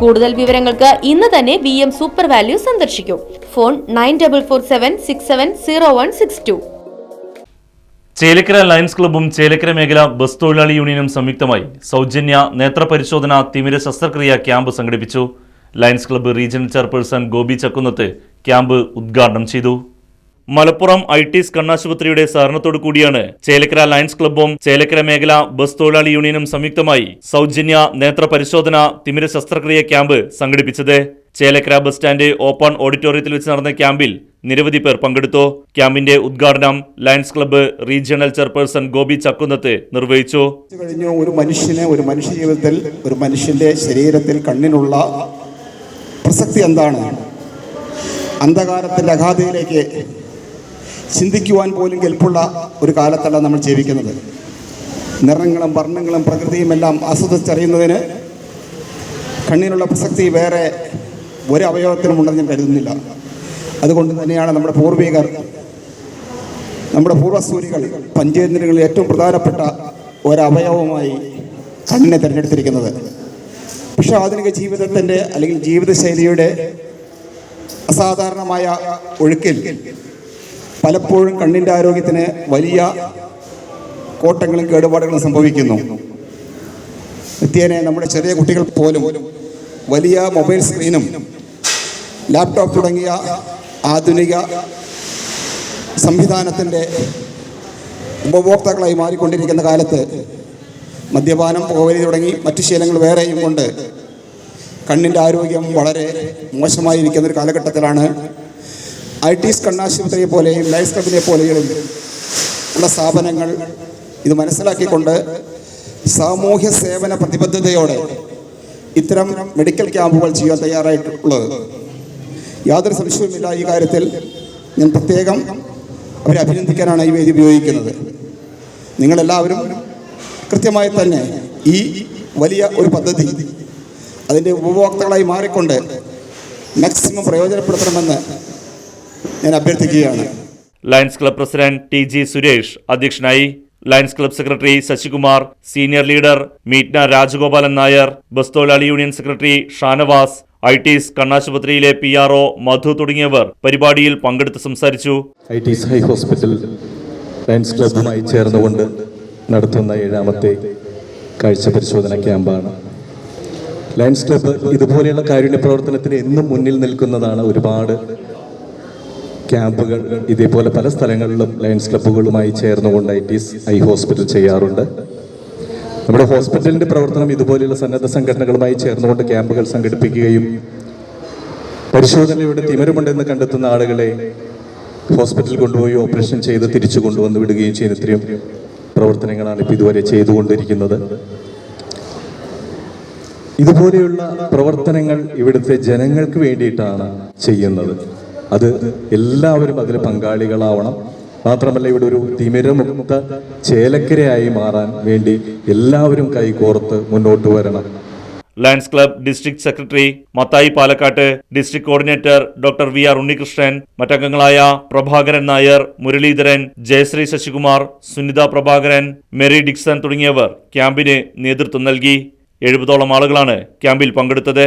കൂടുതൽ വിവരങ്ങൾക്ക് ഇന്ന് തന്നെ വി എം സൂപ്പർ വാല്യൂ സന്ദർശിക്കും. Phone nine double four seven six seven zero one six two Chelakkara lions ക്ലബ്ബും Chelakkara മേഖല ബസ് തൊഴിലാളി യൂണിയനും സംയുക്തമായി സൗജന്യ നേത്രപരിശോധന തിമിര ശസ്ത്രക്രിയ ക്യാമ്പ് സംഘടിപ്പിച്ചു. Lions club regional chairperson Gopi Chakkunnath camp ഉദ്ഘാടനം ചെയ്തു. മലപ്പുറം ഐ ടി കണ്ണാശുപത്രിയുടെ സഹകരണത്തോടു കൂടിയാണ് ചേലക്കര ലയൺസ് ക്ലബ്ബും ചേലക്കര മേഖല ബസ് തൊഴിലാളി യൂണിയനും സംയുക്തമായി സൗജന്യ നേത്ര പരിശോധന തിമിര ശസ്ത്രക്രിയ ക്യാമ്പ് സംഘടിപ്പിച്ചത്. ചേലക്കര ബസ് സ്റ്റാൻഡ് ഓപ്പൺ ഓഡിറ്റോറിയത്തിൽ വെച്ച് നടന്ന ക്യാമ്പിൽ നിരവധി പേർ പങ്കെടുത്തു. ക്യാമ്പിന്റെ ഉദ്ഘാടനം lions club regional chairperson Gopi Chakkunnath നിർവഹിച്ചു. ഒരു മനുഷ്യനെ ഒരു മനുഷ്യ ജീവിതത്തിൽ ഒരു മനുഷ്യന്റെ ശരീരത്തിൽ കണ്ണിനുള്ള പ്രസക്തി എന്താണ്? അന്ധകാരത്തിന്റെ അഗാധയിലേക്ക് ചിന്തിക്കുവാൻ പോലും കെൽപ്പുള്ള ഒരു കാലത്തല്ല നമ്മൾ ജീവിക്കുന്നത്. നിറങ്ങളും വർണങ്ങളും പ്രകൃതിയും എല്ലാം ആസ്വദിച്ചറിയുന്നതിന് കണ്ണിനുള്ള പ്രസക്തി വേറെ ഒരു അവയവത്തിനുമുണ്ടെന്ന് ഞാൻ കരുതുന്നില്ല. അതുകൊണ്ട് തന്നെയാണ് നമ്മുടെ പൂർവികർ നമ്മുടെ പൂർവസൂരികൾ പഞ്ചേന്ദ്രങ്ങളിൽ ഏറ്റവും പ്രധാനപ്പെട്ട ഒരവയവമായി കണ്ണിനെ തിരഞ്ഞെടുത്തിരിക്കുന്നത്. പക്ഷെ ആധുനിക ജീവിതത്തിന്റെ അല്ലെങ്കിൽ ജീവിതശൈലിയുടെ അസാധാരണമായ ഒഴുക്കിൽ പലപ്പോഴും കണ്ണിന്റെ ആരോഗ്യത്തിന് വലിയ കോട്ടങ്ങളും കേടുപാടുകളും സംഭവിക്കുന്നു. നിത്യേനെ നമ്മുടെ ചെറിയ കുട്ടികൾ പോലും വലിയ മൊബൈൽ സ്ക്രീനും ലാപ്ടോപ്പ് തുടങ്ങിയ ആധുനിക സംവിധാനത്തിന്റെ ഉപഭോക്താക്കളായി മാറിക്കൊണ്ടിരിക്കുന്ന കാലത്ത് മദ്യപാനം പുകവലി തുടങ്ങി മറ്റു ശീലങ്ങൾ വേറെയും കൊണ്ട് കണ്ണിന്റെ ആരോഗ്യം വളരെ മോശമായിരിക്കുന്ന ഒരു കാലഘട്ടത്തിലാണ് ഐ ടി കണ്ണാശുപത്രിയെ പോലെയും ലൈഫ് ക്ലബിനെ പോലെയും ഉള്ള സ്ഥാപനങ്ങൾ ഇത് മനസ്സിലാക്കിക്കൊണ്ട് സാമൂഹ്യ സേവന പ്രതിബദ്ധതയോടെ ഇത്തരം മെഡിക്കൽ ക്യാമ്പുകൾ ചെയ്യാൻ തയ്യാറായിട്ടുള്ളത്. യാതൊരു സംശയവുമില്ല. ഈ കാര്യത്തിൽ ഞാൻ പ്രത്യേകം അവരെ അഭിനന്ദിക്കാനാണ് ഈ വേദി ഉപയോഗിക്കുന്നത്. നിങ്ങളെല്ലാവരും കൃത്യമായി തന്നെ ഈ വലിയ ഒരു പദ്ധതി അതിന്റെ ഉപഭോക്താക്കളായി മാറിക്കൊണ്ട് മാക്സിമം പ്രയോജനപ്പെടുത്തണമെന്ന് ഞാൻ അഭ്യർത്ഥിക്കുകയാണ്. Lions club president T G Suresh അധ്യക്ഷനായി lions club secretary Sasikumar senior leader മീറ്റ്ന Rajagopalan Nair bus തൊഴിലാളി യൂണിയൻ സെക്രട്ടറി ഷാനവാസ് ഐ ടിസ് കണ്ണാശുപത്രിയിലെ പി ആർ ഒ മധു തുടങ്ങിയവർ പരിപാടിയിൽ പങ്കെടുത്ത് സംസാരിച്ചു. I T high hospital lions ക്ലബുമായി ചേർന്നുകൊണ്ട് നടത്തുന്ന ഏഴാമത്തെ കാഴ്ച പരിശോധന ക്യാമ്പാണ്. ലയൺസ് ക്ലബ് ഇതുപോലെയുള്ള കാരുണ്യ പ്രവർത്തനത്തിന് എന്നും മുന്നിൽ നിൽക്കുന്നതാണ് ഒരുപാട് ക്യാമ്പുകൾ ഇതേപോലെ പല സ്ഥലങ്ങളിലും ലയൺസ് ക്ലബ്ബുകളുമായി ചേർന്നുകൊണ്ട് ഐ ടി ഐ ഹോസ്പിറ്റൽ ചെയ്യാറുണ്ട്. നമ്മുടെ ഹോസ്പിറ്റലിന്റെ പ്രവർത്തനം ഇതുപോലെയുള്ള സന്നദ്ധ സംഘടനകളുമായി ചേർന്നുകൊണ്ട് ക്യാമ്പുകൾ സംഘടിപ്പിക്കുകയും പരിശോധനയുടെ തിമരമുണ്ടെന്ന് കണ്ടെത്തുന്ന ആളുകളെ ഹോസ്പിറ്റലിൽ കൊണ്ടുപോയി ഓപ്പറേഷൻ ചെയ്ത് തിരിച്ചു കൊണ്ടുവന്ന് വിടുകയും ചെയ്യുന്ന ഇത്രയും പ്രവർത്തനങ്ങളാണ് ഇപ്പോൾ ഇതുവരെ ചെയ്തുകൊണ്ടിരിക്കുന്നത്. ഇതുപോലെയുള്ള പ്രവർത്തനങ്ങൾ ഇവിടുത്തെ ജനങ്ങൾക്ക് വേണ്ടിയിട്ടാണ് ചെയ്യുന്നത്. അത് എല്ലാവരും അതിൽ പങ്കാളികളാവണം. മാത്രമല്ല ഇവിടെ ഒരു തിമിരമുക്ത ചേലക്കരയായി മാറാൻ വേണ്ടി എല്ലാവരും കൈകോർത്ത് മുന്നോട്ട് വരണം. Lions club district secretary Mathai Palakkad district coordinator doctor V R Unnikrishnan മറ്റംഗങ്ങളായ Prabhakaran Nair Muraleedharan Jayasree Sasikumar Sunitha Prabhakaran Mary Dixon തുടങ്ങിയവർ ക്യാമ്പിന് നേതൃത്വം നൽകി. എഴുപതോളം ആളുകളാണ് ക്യാമ്പിൽ പങ്കെടുത്തത്.